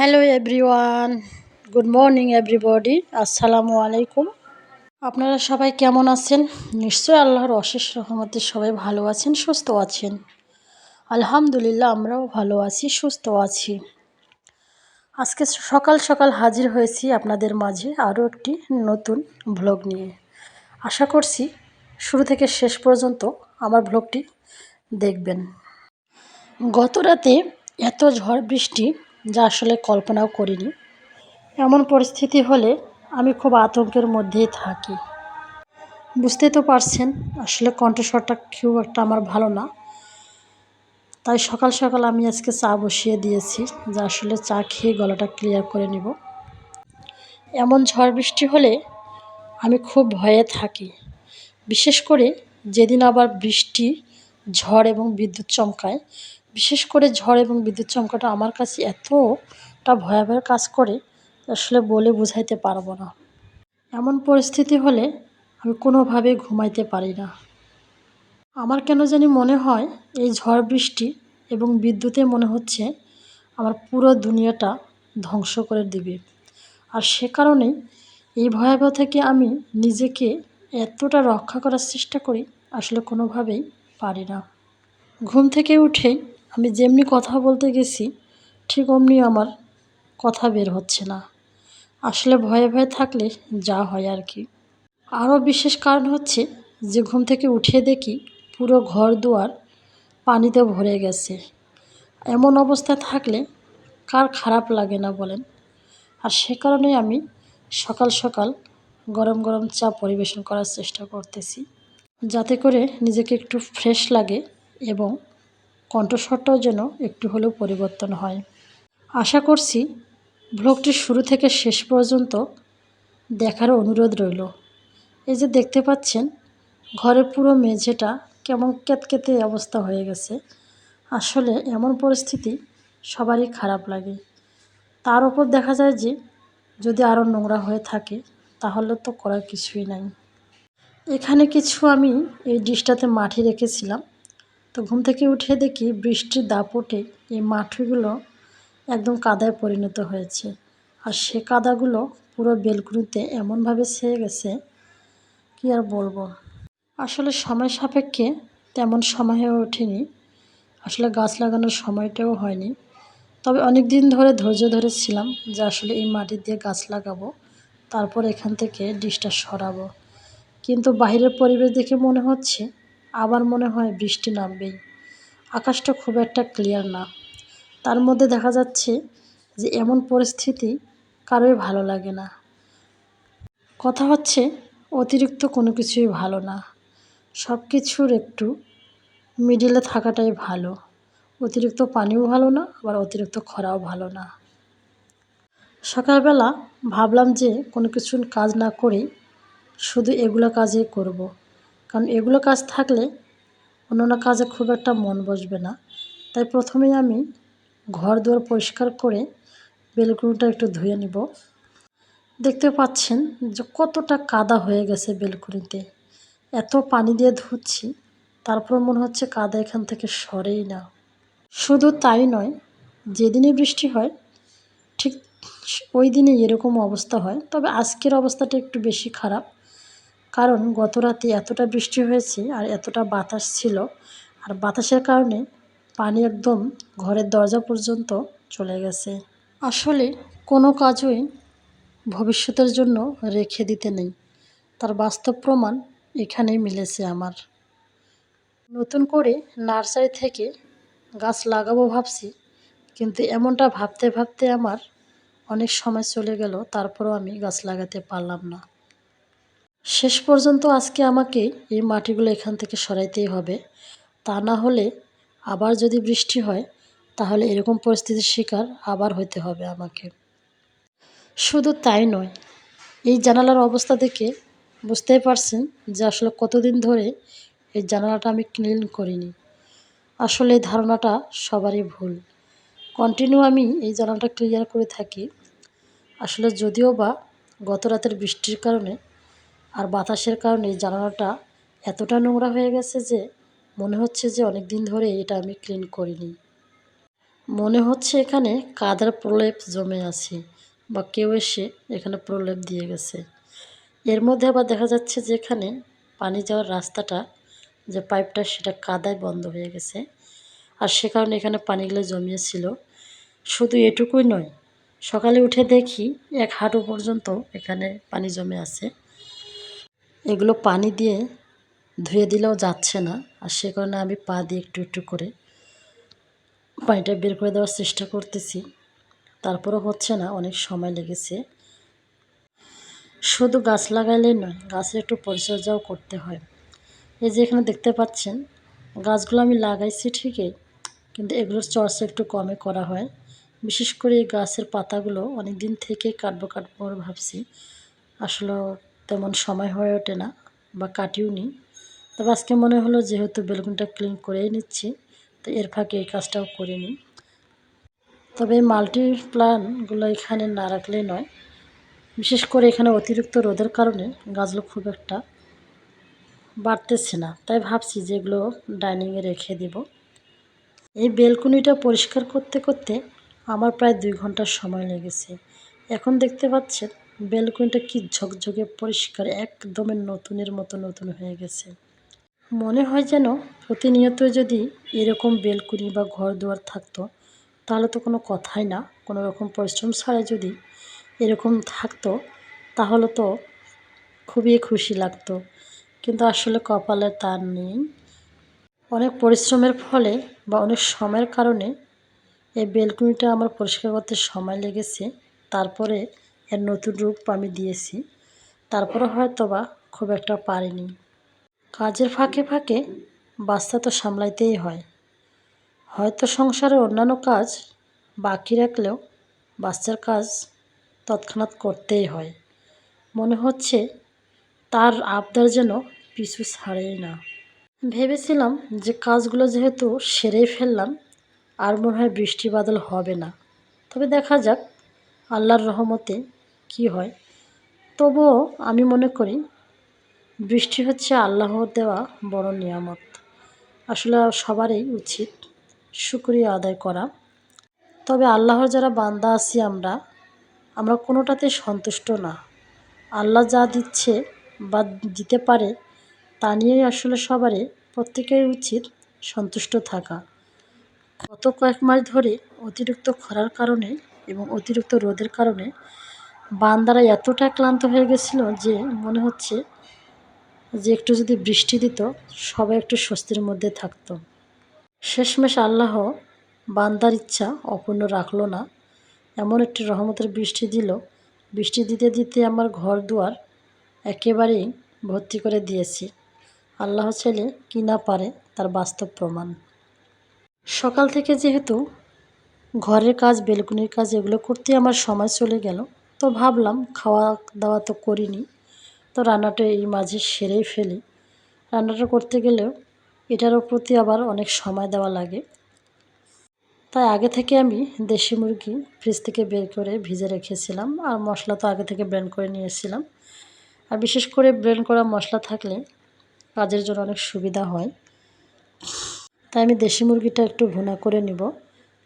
Hello everyone good morning everybody আসসালামু আলাইকুম আপনারা সবাই কেমন আছেন? নিশ্চয়ই আল্লাহর অশেষ রহমতে সবাই ভালো আছেন, সুস্থ আছেন। আলহামদুলিল্লাহ, আমরাও ভালো আছি, সুস্থ আছি। আজকে সকাল সকাল হাজির হয়েছি আপনাদের মাঝে আরও একটি নতুন ভ্লগ নিয়ে। আশা করছি শুরু থেকে শেষ পর্যন্ত আমার ভ্লগটি দেখবেন। গত রাতে এত ঝড় বৃষ্টি যা আসলে কল্পনাও করিনি। এমন পরিস্থিতি হলে আমি খুব আতঙ্কের মধ্যেই থাকি। বুঝতে তো পারছেন, আসলে কণ্ঠস্বরটা খুব একটা আমার ভালো না। তাই সকাল সকাল আমি আজকে চা বসিয়ে দিয়েছি, যা আসলে চা খেয়ে গলাটা ক্লিয়ার করে নিব। এমন ঝড় বৃষ্টি হলে আমি খুব ভয়ে থাকি। বিশেষ করে যেদিন আবার বৃষ্টি, ঝড় এবং বিদ্যুৎ চমকায় বিশেষ করে ঝড় এবং বিদ্যুৎ চমকাটা আমার কাছে এতটা ভয়াবহ কাজ করে, আসলে বলে বুঝাইতে পারব না। এমন পরিস্থিতি হলে আমি কোনোভাবেই ঘুমাইতে পারি না। আমার কেন জানি মনে হয়, এই ঝড় বৃষ্টি এবং বিদ্যুতে মনে হচ্ছে আমার পুরো দুনিয়াটা ধ্বংস করে দিবে। আর সে কারণেই এই ভয়াবহ থেকে আমি নিজেকে এতটা রক্ষা করার চেষ্টা করি, আসলে কোনোভাবেই পারি না। ঘুম থেকে উঠেই আমি যেমনি কথা বলতে গেছি, ঠিক অমনি আমার কথা বের হচ্ছে না। আসলে ভয়ে ভয়ে থাকলে যা হয় আর কি। আরও বিশেষ কারণ হচ্ছে যে ঘুম থেকে উঠে দেখি পুরো ঘর দুয়ার পানিতে ভরে গেছে। এমন অবস্থায় থাকলে কার খারাপ লাগে না বলেন? আর সে কারণে আমি সকাল সকাল গরম গরম চা পরিবেশন করার চেষ্টা করতেছি। যাতে করে নিজেকে একটু ফ্রেশ লাগে এবং কণ্ঠস্বরটাও যেন একটু হলেও পরিবর্তন হয়। আশা করছি ব্লগটি শুরু থেকে শেষ পর্যন্ত দেখার অনুরোধ রইল। এই যে দেখতে পাচ্ছেন, ঘরের পুরো মেঝেটা কেমন কেতকেতে অবস্থা হয়ে গেছে। আসলে এমন পরিস্থিতি সবারই খারাপ লাগে। তার উপর দেখা যায় যে যদি আরও নোংরা হয়ে থাকে, তাহলে তো করার কিছুই নাই। এখানে কিছু আমি এই ডিশটাতে মাটি রেখেছিলাম। তো ঘুম থেকে উঠে দেখি বৃষ্টির দাপটে এই মাঠগুলো একদম কাদায় পরিণত হয়েছে। আর সে কাদাগুলো পুরো বেলকুনিতে এমনভাবে ছেয়ে গেছে, কি আর বলব? আসলে সময় সাপেক্ষে তেমন সময় হয়ে ওঠেনি। আসলে গাছ লাগানোর সময়টাও হয়নি। তবে অনেক দিন ধরে ধৈর্য ধরেছিলাম যে আসলে এই মাটি দিয়ে গাছ লাগাবো, তারপর এখান থেকে ডিশটা সরাবো। কিন্তু বাহিরের পরিবেশ দেখে মনে হচ্ছে আবার মনে হয় বৃষ্টি নামবেই। আকাশটা খুব একটা ক্লিয়ার না। তার মধ্যে দেখা যাচ্ছে যে এমন পরিস্থিতি কারোই ভালো লাগে না। কথা হচ্ছে, অতিরিক্ত কোনো কিছুই ভালো না। সব কিছুর একটু মিডিলে থাকাটাই ভালো। অতিরিক্ত পানিও ভালো না, আবার অতিরিক্ত খরাও ভালো না। সকালবেলা ভাবলাম যে কোনো কিছু কাজ না করেই শুধু এগুলো কাজই করব। কারণ এগুলো কাজ থাকলে অন্যান্য কাজে খুব একটা মন বসবে না। তাই প্রথমেই আমি ঘর দুয়ার পরিষ্কার করে বেলকুনিটা একটু ধুয়ে নিব। দেখতে পাচ্ছেন যে কতটা কাদা হয়ে গেছে বেলকুনিতে। এত পানি দিয়ে ধুচ্ছি, তারপর মনে হচ্ছে কাদা এখান থেকে সরেই না। শুধু তাই নয় যেদিনে বৃষ্টি হয়, ঠিক ওই দিনে এরকম অবস্থা হয়। তবে আজকের অবস্থাটা একটু বেশি খারাপ। কারণ গত রাতে এতটা বৃষ্টি হয়েছে আর এতটা বাতাস ছিল। আর বাতাসের কারণে পানি একদম ঘরের দরজা পর্যন্ত চলে গেছে। আসলে কোনো কাজই ভবিষ্যতের জন্য রেখে দিতে নেই। তার বাস্তব প্রমাণ এখানেই মিলেছে আমার। নতুন করে নার্সারি থেকে গাছ লাগাবো ভাবছি, কিন্তু এমনটা ভাবতে ভাবতে আমার অনেক সময় চলে গেল, তারপরও আমি গাছ লাগাতে পারলাম না। শেষ পর্যন্ত আজকে আমাকে এই মাটিগুলো এখান থেকে সরাইতেই হবে। তা না হলে আবার যদি বৃষ্টি হয়, তাহলে এরকম পরিস্থিতির শিকার আবার হইতে হবে আমাকে। শুধু তাই নয়, এই জানালার অবস্থা দেখে বুঝতেই পারছেন যে আসলে কতদিন ধরে এই জানালাটা আমি ক্লিন করিনি। আসলে এই ধারণাটা সবারই ভুল। কন্টিনিউ আমি এই জানালাটা ক্লিয়ার করে থাকি। আসলে যদিও বা গত রাতের বৃষ্টির কারণে আর বাতাসের কারণে জানালাটা এতটা নোংরা হয়ে গেছে যে মনে হচ্ছে যে অনেক দিন ধরে এটা আমি ক্লিন করিনি। মনে হচ্ছে এখানে কাদার প্রলেপ জমে আছে বা কেউ এসে এখানে প্রলেপ দিয়ে গেছে। এর মধ্যে আবার দেখা যাচ্ছে যে এখানে পানি যাওয়ার রাস্তাটা যে পাইপটা সেটা কাদায় বন্ধ হয়ে গেছে আর সে কারণে এখানে পানিগুলো জমিয়েছিল। শুধু এটুকুই নয়, সকালে উঠে দেখি এক হাঁটু পর্যন্ত এখানে পানি জমে আছে। এগুলো পানি দিয়ে ধুয়ে দিলেও যাচ্ছে না। আর সে কারণে আমি পা দিয়ে একটু একটু করে পানিটা বের করে দেওয়ার চেষ্টা করতেছি। তারপরও হচ্ছে না, অনেক সময় লেগেছে। শুধু গাছ লাগাইলেই নয়, গাছের একটু পরিচর্যাও করতে হয়। এই যে এখানে দেখতে পাচ্ছেন, গাছগুলো আমি লাগাইছি ঠিকই, কিন্তু এগুলোর চর্চা একটু কমে করা হয়। বিশেষ করে এই গাছের পাতাগুলো অনেক দিন থেকে কাটবো কাটবো ভাবছি। আসলে তেমন সময় হয়ে ওঠে না বা কাটিও নি। তবে আজকে মনে হলো যেহেতু বেলকুনটা ক্লিন করেই নিচ্ছি, তো এর ফাঁকে এই কাজটাও করে নিই। তবে এই মাল্টি প্লান্টগুলো এখানে না রাখলেই নয়। বিশেষ করে এখানে অতিরিক্ত রোদের কারণে গাছগুলো খুব একটা বাড়তেছে না। তাই ভাবছি যে এগুলো ডাইনিংয়ে রেখে দেব। এই বেলকুনিটা পরিষ্কার করতে করতে আমার প্রায় দুই ঘণ্টার সময় লেগেছে। এখন দেখতে পাচ্ছেন বেলকুনিটা কি ঝকঝকে পরিষ্কার, একদমই নতুনের মতো নতুন হয়ে গেছে। মনে হয় যেন প্রতিনিয়ত যদি এরকম বেলকুনি বা ঘর দুয়ার থাকতো, তাহলে তো কোনো কথাই না। কোনো রকম পরিশ্রম ছাড়া যদি এরকম থাকতো, তাহলে তো খুবই খুশি লাগতো। কিন্তু আসলে কপালে তার নেই। অনেক পরিশ্রমের ফলে বা অনেক সময়ের কারণে এই বেলকুনিটা আমার পরিষ্কার করতে সময় লেগেছে। তারপরে এর নতুন রূপ আমি দিয়েছি। তারপরে হয়তো বা খুব একটা পারিনি। কাজের ফাঁকে ফাঁকে বাচ্চা তো সামলাইতেই হয়। হয়তো সংসারে অন্যান্য কাজ বাকি রাখলেও বাচ্চার কাজ তৎক্ষণাৎ করতেই হয়। মনে হচ্ছে তার আবদার যেন পিছু ছাড়েই না। ভেবেছিলাম যে কাজগুলো যেহেতু সেরেই ফেললাম, আর মনে হয় বৃষ্টি বাদল হবে না। তবে দেখা যাক, আল্লাহর রহমতে কি হয়? তবুও আমি মনে করি, বৃষ্টি হচ্ছে আল্লাহর দেওয়া বড় নিয়ামত। আসলে সবারই উচিত শুক্রিয়া আদায় করা। তবে আল্লাহর যারা বান্দা আছি আমরা আমরা কোনোটাতে সন্তুষ্ট না। আল্লাহ যা দিচ্ছে বা দিতে পারে, তা নিয়েই আসলে সবারই প্রত্যেকের উচিত সন্তুষ্ট থাকা। গত কয়েক মাস ধরে অতিরিক্ত খরার কারণে এবং অতিরিক্ত রোদের কারণে বান্দারা এতটা ক্লান্ত হয়ে গেছিল যে মনে হচ্ছে যে একটু যদি বৃষ্টি দিত, সবাই একটু স্বস্তির মধ্যে থাকতো। শেষমেশ আল্লাহ বান্দার ইচ্ছা অপূর্ণ রাখল না। এমন একটি রহমতের বৃষ্টি দিল। বৃষ্টি দিতে দিতে আমার ঘর দুয়ার একেবারেই ভর্তি করে দিয়েছি। আল্লাহ ছেলে কি না পারে তার বাস্তব প্রমাণ। সকাল থেকে যেহেতু ঘরের কাজ, বেলকুনির কাজ এগুলো করতে আমার সময় চলে গেল তো ভাবলাম খাওয়া দাওয়া তো করিনি। তো রান্নাটা এই মাঝে সেরেই ফেলি। রান্নাটা করতে গেলেও এটারও প্রতি আবার অনেক সময় দেওয়া লাগে। তাই আগে থেকে আমি দেশি মুরগি ফ্রিজ থেকে বের করে ভিজে রেখেছিলাম আর মশলা তো আগে থেকে ব্লেন্ড করে নিয়েছিলাম। আর বিশেষ করে ব্লেন্ড করা মশলা থাকলে কাজের জন্য অনেক সুবিধা হয়। তাই আমি দেশি মুরগিটা একটু ভুনা করে নিব।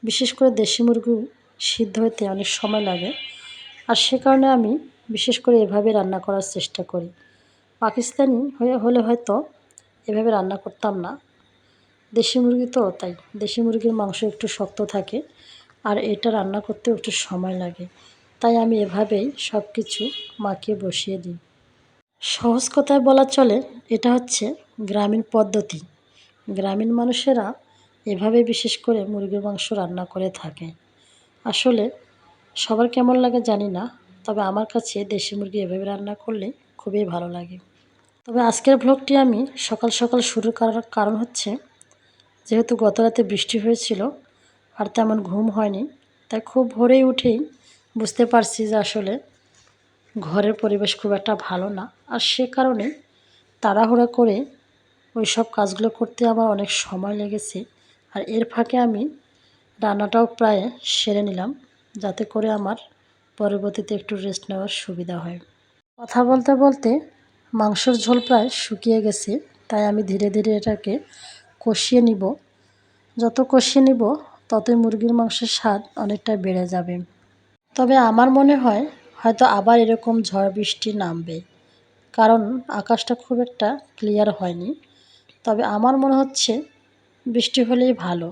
বিশেষ করে দেশি মুরগি সিদ্ধ হতে অনেক সময় লাগে। আর সে কারণে আমি বিশেষ করে এভাবে রান্না করার চেষ্টা করি। পাকিস্তানি হয়ে হলে হয়তো এভাবে রান্না করতাম না। দেশি মুরগি তো তাই, দেশি মুরগির মাংস একটু শক্ত থাকে আর এটা রান্না করতে একটু সময় লাগে। তাই আমি এভাবেই সব কিছু মাকে বসিয়ে দিই। সহজ কথায় বলা চলে, এটা হচ্ছে গ্রামীণ পদ্ধতি। গ্রামীণ মানুষেরা এভাবে বিশেষ করে মুরগির মাংস রান্না করে থাকে। আসলে সবার কেমন লাগে জানি না, তবে আমার কাছে দেশি মুরগি এভাবে রান্না করলে খুবই ভালো লাগে। তবে আজকের ভ্লগটি আমি সকাল সকাল শুরু করার কারণ হচ্ছে, যেহেতু গত রাতে বৃষ্টি হয়েছিল আর তেমন ঘুম হয়নি, তাই খুব ভোরেই উঠেই বুঝতে পারছি যে আসলে ঘরের পরিবেশ খুব একটা ভালো না। আর সে কারণে তাড়াহুড়া করে ওই সব কাজগুলো করতে আমার অনেক সময় লেগেছে, আর এর ফাঁকে আমি রান্নাটাও প্রায় সেরে নিলাম। যাতে করে আমার পরবর্তীতে একটু রেস্ট নেওয়ার সুবিধা হয়। কথা বলতে বলতে মাংসর ঝোল প্রায় শুকিয়ে গেছে, তাই আমি ধীরে ধীরে এটাকে কষিয়ে নিব। যত কষিয়ে নিব, ততই মুরগির মাংসের স্বাদ অনেকটা বেড়ে যাবে। তবে আমার মনে হয় হয়তো আবার এরকম ঝড় বৃষ্টি নামবে, কারণ আকাশটা খুব একটা ক্লিয়ার হয়নি। তবে আমার মনে হচ্ছে বৃষ্টি হলেই ভালো।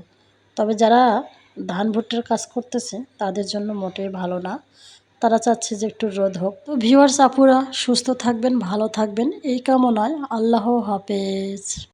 তবে যারা ধান ভুট্টার কাজ করতেছে, তাদের জন্য মোটেই ভালো না। তারা চাচ্ছে যে একটু রোদ হোক। তো ভিউয়ার্স আপুরা, সুস্থ থাকবেন, ভালো থাকবেন, এই কামনায় আল্লাহ হাফেজ।